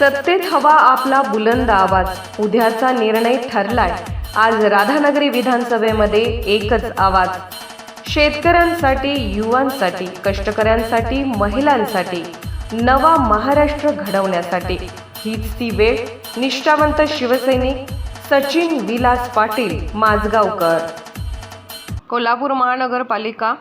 सत्तेत हवा आपला बुलंद आवाज. उद्याचा निर्णय ठरलाय. आज राधानगरी विधानसभेमध्ये एकच आवाज. शेतकऱ्यांसाठी युवांसाठी कष्टकऱ्यांसाठी महिलांसाठी नवा महाराष्ट्र घडवण्यासाठी. हीच ती वेळ. निष्ठावंत शिवसैनिक सचिन विलास पाटील माजगावकर. कोल्हापूर महानगरपालिका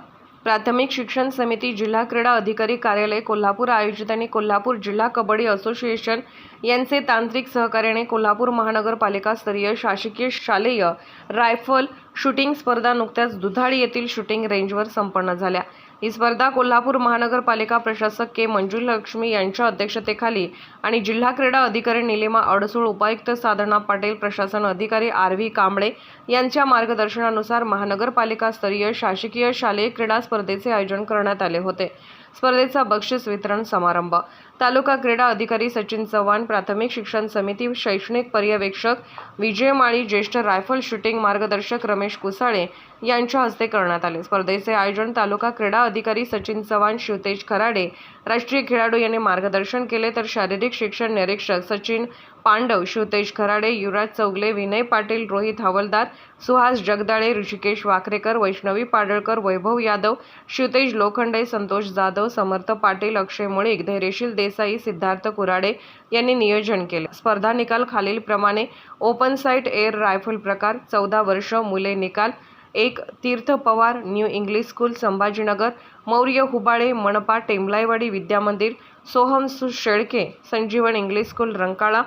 प्राथमिक शिक्षण समिती जिल्हा क्रीडा अधिकारी कार्यालय कोल्हापूर आयोजित आणि कोल्हापूर जिल्हा कबड्डी असोसिएशन यांचे तांत्रिक सहकार्याने कोल्हापूर महानगरपालिका स्तरीय शासकीय शालेय रायफल शूटिंग स्पर्धा नुकत्याच दुधाळी येथील शूटिंग रेंजवर संपन्न झाल्या. ही स्पर्धा कोल्हापूर महानगरपालिका प्रशासक के मंजुलक्ष्मी यांच्या अध्यक्षतेखाली आणि जिल्हा क्रीडा अधिकारी निलिमा अडसूळ उपायुक्त साधना पाटील प्रशासन अधिकारी आर व्ही कांबळे यांच्या मार्गदर्शनानुसार महानगरपालिका स्तरीय शासकीय शालेय क्रीडा स्पर्धेचे आयोजन करण्यात आले होते. स्पर्धेचा बक्षीस वितरण समारंभ. तालुका क्रीडा अधिकारी सचिन चव्हाण प्राथमिक शिक्षण समिती शैक्षणिक पर्यवेक्षक विजय माळी ज्येष्ठ रायफल शूटिंग मार्गदर्शक रमेश कुसाळे यांच्या हस्ते करण्यात आले. स्पर्धेचे आयोजन तालुका क्रीडा अधिकारी सचिन चव्हाण शिवतेज खराडे राष्ट्रीय खेळाडू यांनी मार्गदर्शन केले तर शारीरिक शिक्षण निरीक्षक सचिन पांडव शिवतेज खराडे युवराज चौगले विनय पाटील रोहित हवलदार सुहास जगदाळे ऋषिकेश वाकरेकर वैष्णवी पाडळकर वैभव यादव शिवतेज लोखंडे संतोष जाधव समर्थ पाटील अक्षय मुळीक धैर्यशील देसाई सिद्धार्थ कुराडे यांनी नियोजन केले. स्पर्धा निकाल खालीलप्रमाणे ओपन साईट एअर रायफल प्रकार चौदा वर्ष मुले निकाल एक Tirth Pawar new English school Sambhajinagar Maurya Hubale मनपा टेंबलाईवाडी विद्यामंदिर सोहम सु शेळके संजीवन इंग्लिश स्कूल रंकाळा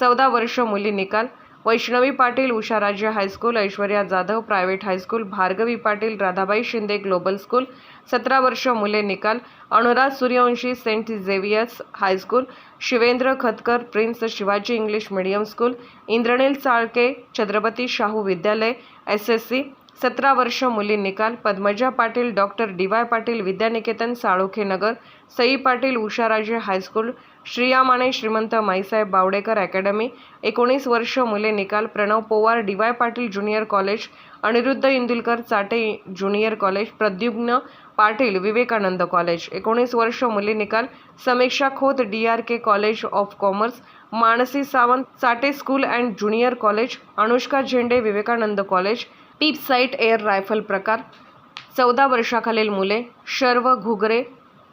चौदा वर्ष मुली निकाल. Vaishnavi Patil Usharaje high school Aishwarya Jadhav private high school Bhargavi Patil Radhabai Shinde global school सतरा वर्ष मुले निकाल. Anurag Suryavanshi saint Xavier's high school Shivendra Khatkar prince Shivaji English medium school Indranil Chalke Chhatrapati Shahu Vidyalaya S S C सतरा वर्ष मुली निकाल Padmaja Patil doctor D Y Patil Vidyaniketan Salokhe Nagar Sai Patil Usharaje high school Shriya Mane Shrimant Maisaheb Bawdekar academy एकोणीस वर्ष मुले निकाल Pranav Powar D Y Patil junior college Aniruddha Indulkar Chate junior college Pradyumna Patil Vivekanand college एकोणीस वर्ष मुली निकाल Samiksha Khot D R K college of commerce Mansi Sawant Chate school and junior college Anushka Zende Vivekanand college peep sight air rifle प्रकार चौदा वर्षाखालील मुले शर्व घुगरे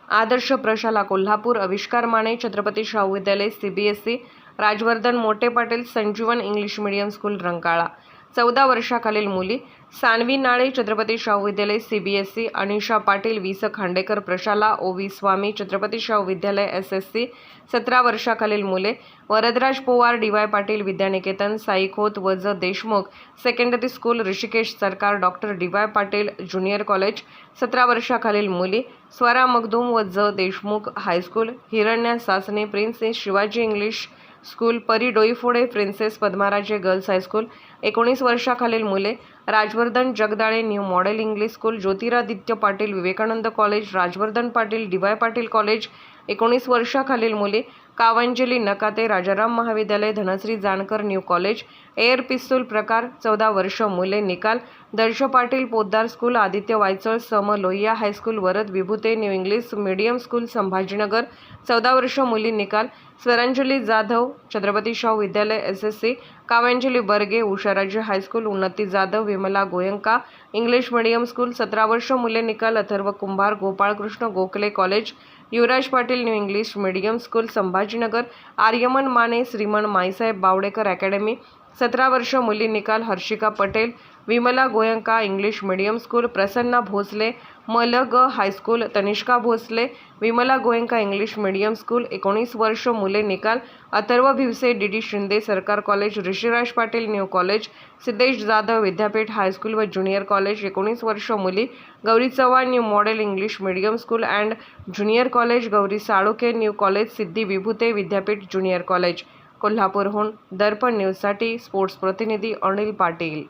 आदर्श प्रशाला कोल्हापूर आविष्कार Mane Chhatrapati Shahu Vidyalaya C B S C Rajvardhan Mothe Patil Sanjeevan English medium school Rankala. चौदा वर्षाखालील मुली Saanvi Nale Chhatrapati Shahu Vidyalaya C B S C Anisha Patil वि स Khandekar Prashala O V Swami Chhatrapati Shahu Vidyalaya S S C सतरा वर्षाखालील मुले Varadraj Powar D Y Patil Vidyaniketan Sai Khot व ज Deshmukh secondary school Rushikesh Sarkar doctor D Y Patil junior college सतरा वर्षाखालील मुली स्वरा मगदूम व ज Deshmukh high school Hiranya Sasne princess Shivaji English school Pari Doiphode princess Padmaraje girls high school एकोणीस वर्षाखालील मुले Rajvardhan Jagdale new model English school Jyotiraditya Patil Vivekanand college Rajvardhan Patil D Y Patil college. एकोणीस वर्षाखालील मुले Kavanjali Nakate Rajaram Mahavidyalaya Dhanashree Jankar new college air pistol प्रकार चौदा वर्ष मुले निकाल दर्श पाटील पोद्दार स्कूल आदित्य वायचळ सम Lohia high school Varad Vibhute new English medium school Sambhajinagar चौदा वर्ष मुली निकाल Swaranjali Jadhav Chhatrapati Shahu Vidyalaya S S C Kavyanjali Barge Usharaje high school Unnati Jadhav Vimala Goenka English medium school सतरा वर्ष मुले निकाल Atharva Kumbhar Gopalkrishna Gokhale college Yuvraj Patil new English medium school Sambhaji Sambhajinagar Aryaman Mane Shriman Maisaheb Bawdekar academy सतरा वर्ष मुली निकाल Harshika Patel Vimala Goenka English medium school Prasanna Bhosale Malag high school Tanishka Bhosale Vimala Goenka English medium school एकोणीस वर्ष मुले निकाल Atharva Bhivse D D Shinde Sarkar college Rushiraj Patil new college Siddhesh Jadhav Vidyapeeth high school व junior college एकोणीस वर्ष मुली Gauri Chavan new model English medium school and junior college Gauri Salunke new college Siddhi Vibhute Vidyapeeth junior college कोल्हापूरहून दर्पण न्यूजसाठी sports प्रतिनिधी अनिल पाटील.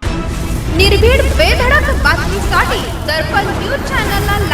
निर्भीड बेधडक बातमीसाठी दर्पण न्यूज